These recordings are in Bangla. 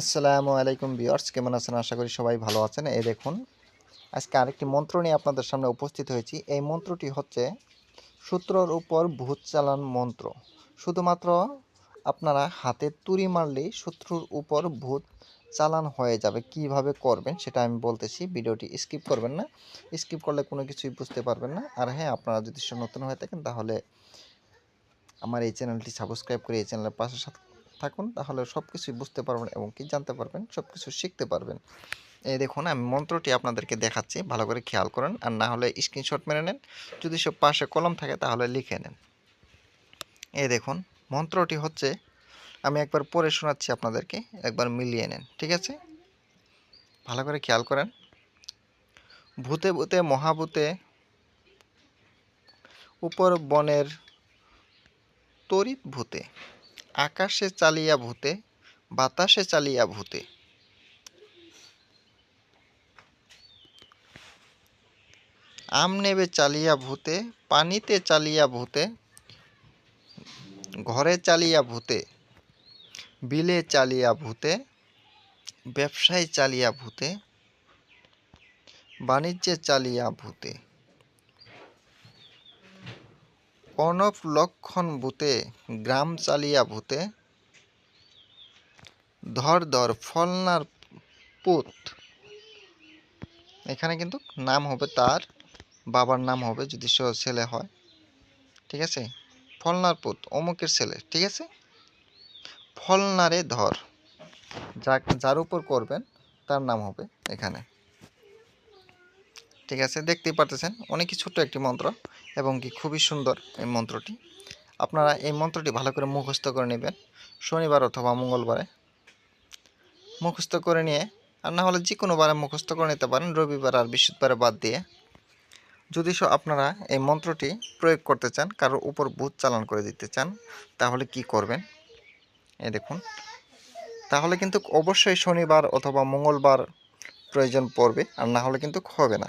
আসসালামু আলাইকুম বিয়ার্স কেমন আছেন? আশা করি সবাই ভালো আছেন। এই দেখুন, আজকে আরেকটি মন্ত্র নিয়ে আপনাদের সামনে উপস্থিত হয়েছি। এই মন্ত্রটি হচ্ছে সূত্রর উপর ভূত চালান মন্ত্র। শুধুমাত্র আপনারা হাতে তুড়ি মারলেই শত্রুর উপর ভূত চালান হয়ে যাবে। কীভাবে করবেন সেটা আমি বলতেছি, ভিডিওটি স্কিপ করবেন না। স্কিপ করলে কোনো কিছুই বুঝতে পারবেন না। আর হ্যাঁ আপনারা যদি নতুন হয়ে থাকেন, তাহলে আমার এই চ্যানেলটি সাবস্ক্রাইব করে এই চ্যানেলের পাশে সাথে থাকুন, তাহলে সব কিছুই বুঝতে পারবেন এবং কি জানতে পারবেন সব কিছু শিখতে পারবেন। এই দেখুন, আমি মন্ত্রটি আপনাদেরকে দেখাচ্ছি, ভালো করে খেয়াল করেন। আর না হলে স্ক্রিনশট মেরে নেন, যদি সব পাশে কলম থাকে তাহলে লিখে নেন। এই দেখুন, মন্ত্রটি হচ্ছে, আমি একবার পড়ে শোনাচ্ছি আপনাদেরকে, একবার মিলিয়ে নেন, ঠিক আছে? ভালো করে খেয়াল করেন। ভূতে ভূতে মহাভূতে উপর বনের তরিত ভূতে। আকাশে চালিয়া ভূতে, বাতাসে চালিয়া ভূতে। আম নেবে চালিয়া ভূতে, পানিতে চালিয়া ভূতে, ঘরে চালিয়া ভূতে, বিলে চালিয়া ভূতে, ব্যবসায় চালিয়া ভূতে, বাণিজ্যে চালিয়া ভূতে। অনব লক্ষণ ভূতে, গ্রাম চালিয়া ভূতে, ধর ধর ফলনার পুত। এখানে কিন্তু নাম হবে তার, বাবার নাম হবে যদি সে ছেলে হয়। ঠিক আছে? ফলনার পুত, অমুকের ছেলে, ঠিক আছে? ফলনারে ধর যা যার উপর করবেন, তার নাম হবে এখানে। ঠিক আছে? দেখতেই পারতেছেন, অনেকই ছোট্ট একটি মন্ত্র এবং কি খুবই সুন্দর এই মন্ত্রটি। আপনারা এই মন্ত্রটি ভালো করে মুখস্থ করে নেবেন শনিবার অথবা মঙ্গলবারে। মুখস্থ করে নিয়ে, আর না হলে যে কোনো বারে মুখস্থ করে নিতে পারেন, রবিবার আর বৃহস্পতিবারে বাদ দিয়ে। যদি আপনারা এই মন্ত্রটি প্রয়োগ করতে চান, কারোর উপর ভূত চালান করে দিতে চান, তাহলে কি করবেন? এ দেখুন। তাহলে কিন্তু অবশ্যই শনিবার অথবা মঙ্গলবার প্রয়োজন পড়বে, আর না হলে কিন্তু হবে না।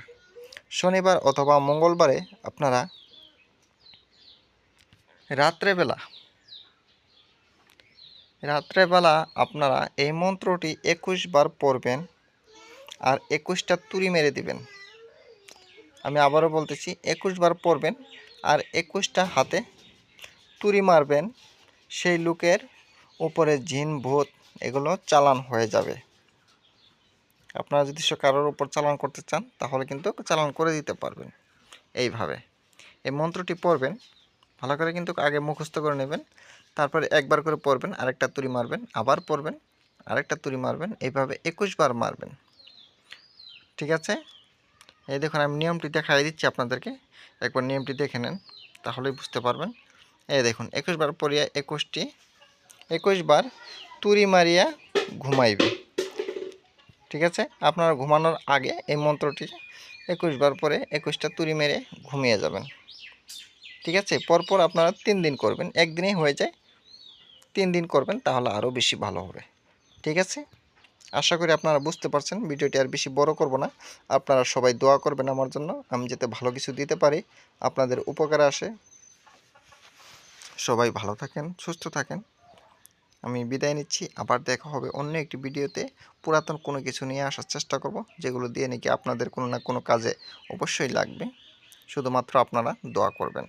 শনিবার অথবা মঙ্গলবারে আপনারা রাত্রেবেলা রাত্রেবেলা আপনারা এই মন্ত্রটি একুশ বার পড়বেন আর একুশটা তুড়ি মেরে দিবেন। আমি আবারও বলতেছি, একুশ বার পড়বেন আর একুশটা হাতে তুড়ি মারবেন, সেই লোকের উপরে জিন, ভূত এগুলো চালান হয়ে যাবে। আপনারা যদি সে কারোর উপর চালান করতে চান, তাহলে কিন্তু চালান করে দিতে পারবেন। এইভাবে। এই মন্ত্রটি পড়বেন, ভালো করে কিন্তু আগে মুখস্থ করে নেবেন, তারপরে একবার করে পড়বেন, আরেকটা তুড়ি মারবেন, আবার পড়বেন, আরেকটা তুড়ি মারবেন, এইভাবে একুশ বার মারবেন। ঠিক আছে? এই দেখুন, আমি নিয়মটি দেখাই দিচ্ছি আপনাদেরকে। একবার নিয়মটি দেখে নেন, তাহলেই বুঝতে পারবেন। এই দেখুন, একুশ বার পড়িয়া একুশটি, একুশ বার তুড়ি মারিয়া ঘুমাইবে। ঠিক আছে? আপনারা ঘুমানোর আগে এই মন্ত্রটি একুশ বার পরে একুশটা তুড়ি মেরে ঘুমিয়ে যাবেন। ঠিক আছে? পরপর আপনারা তিন দিন করবেন। একদিনেই হয়ে যায়। তিন দিন করবেন তাহলে আরও বেশি ভালো হবে। ঠিক আছে? আশা করি আপনারা বুঝতে পারছেন। ভিডিওটি আর বেশি বড় করব না। আপনারা সবাই দোয়া করবেন আমার জন্য। আমি যাতে ভালো কিছু দিতে পারি, আপনাদের উপকারে আসে। সবাই ভালো থাকেন, সুস্থ থাকেন। আমি বিদায় নিচ্ছি। আবার দেখা হবে অন্য একটি ভিডিওতে। পুরাতন কোনো কিছু নিয়ে আসার চেষ্টা করব, যেগুলো দিয়ে নাকি আপনাদের কোনো না কোনো কাজে অবশ্যই লাগবে। শুধুমাত্র আপনারা দোয়া করবেন।